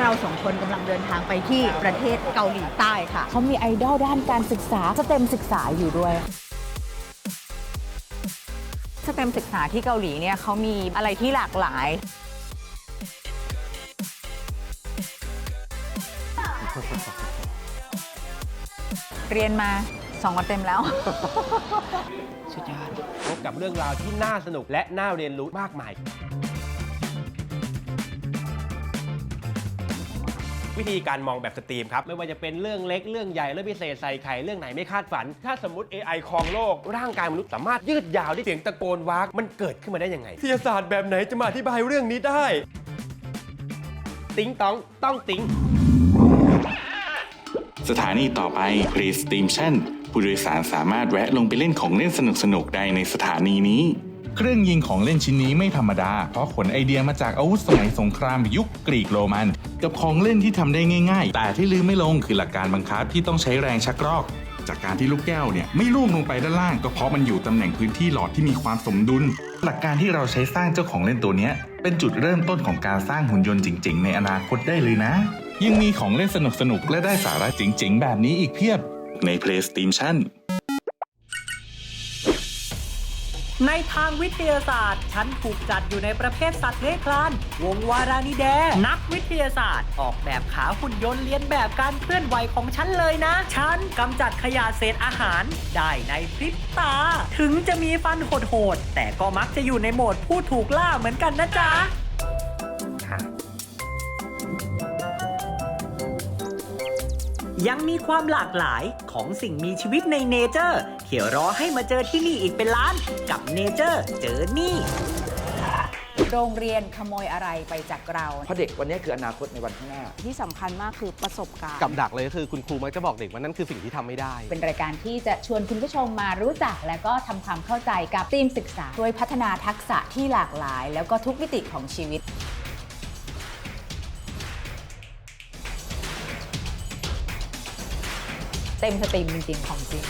เราสองคนกำลังเดินทางไปที่ประเทศเกาหลีใต้ค่ะ เขามีไอดอลด้านการศึกษาสเต็มศึกษาอยู่ด้วย สเต็มศึกษาที่เกาหลีเนี่ยเขามีอะไรที่หลากหลาย เรียนมาสองวันเต็มแล้วพบกับเรื่องราวที่น่าสนุกและน่าเรียนรู้มากมาย วิธีการมองแบบสตรีมครับ ไม่ว่าจะเป็นเรื่องเล็กเรื่องใหญ่เรื่องพิเศษใส่ไข่เรื่องไหนไม่คาดฝัน ถ้าสมมติ AI ครองโลก ร่างกายมนุษย์สามารถยืดยาวได้เสียงตะโกนวากมันเกิดขึ้นมาได้ยังไงวิทยาศาสตร์แบบไหนจะมาอธิบายเรื่องนี้ได้ ติ๊งต้องต้องติ๊งสถานีต่อไป Play Station ผู้โดยสารสามารถแวะลงไปเล่นของเล่นสนุกๆได้ในสถานีนี้ เครื่องยิงของเล่นชิ้นนี้ไม่ธรรมดา เพราะขนไอเดียมาจากอาวุธสมัยสงครามยุคกรีกโรมัน กับของเล่นที่ทำได้ง่าย ๆ แต่ที่ลืมไม่ลงคือหลักการบังคับที่ต้องใช้แรงชักรอกจากการที่ลูกแก้วเนี่ยไม่ล่วงลงไปด้านล่างก็เพราะมันอยู่ตำแหน่งพื้นที่หลอดที่มีความสมดุล หลักการที่เราใช้สร้างเจ้าของเล่นตัวนี้เป็นจุดเริ่มต้นของการสร้างหุ่นยนต์จริง ๆ ในอนาคตได้เลยนะ ยังมีของเล่นสนุกๆและได้สาระจริง ๆ แบบนี้อีกเพียบใน PlayStation ในทางวิทยาศาสตร์ฉันถูกจัดอยู่ในประเภทสัตว์เลื้อยคลาน วงวารานิแด นักวิทยาศาสตร์ ออกแบบขาหุ่นยนต์เลียนแบบการเคลื่อนไหวของฉันเลยนะ ฉันกำจัดขยะเศษอาหาร ได้ในพริบตา ถึงจะมีฟันโหดๆแต่ก็มักจะอยู่ในโหมดผู้ถูกล่าเหมือนกันนะจ๊ะ ยังมีความหลากหลายของสิ่งมีชีวิตในเนเจอร์ที่รอให้มาเจอที่นี่อีกเป็นล้าน กับเนเจอร์เจอนี่ โรงเรียนขโมยอะไรไปจากเรา เพราะเด็กวันนี้คืออนาคตในวันข้างหน้า ที่สำคัญมากคือประสบการณ์ กับดักเลยก็คือคุณครูมักจะบอกเด็กว่านั่นคือสิ่งที่ทำไม่ได้ เป็นรายการที่จะชวนคุณผู้ชมมารู้จัก และก็ทำความเข้าใจกับทีมศึกษาช่วยพัฒนาทักษะที่หลากหลาย แล้วก็ทุกมิติของชีวิต เต็มสตรีมจริงๆของจริง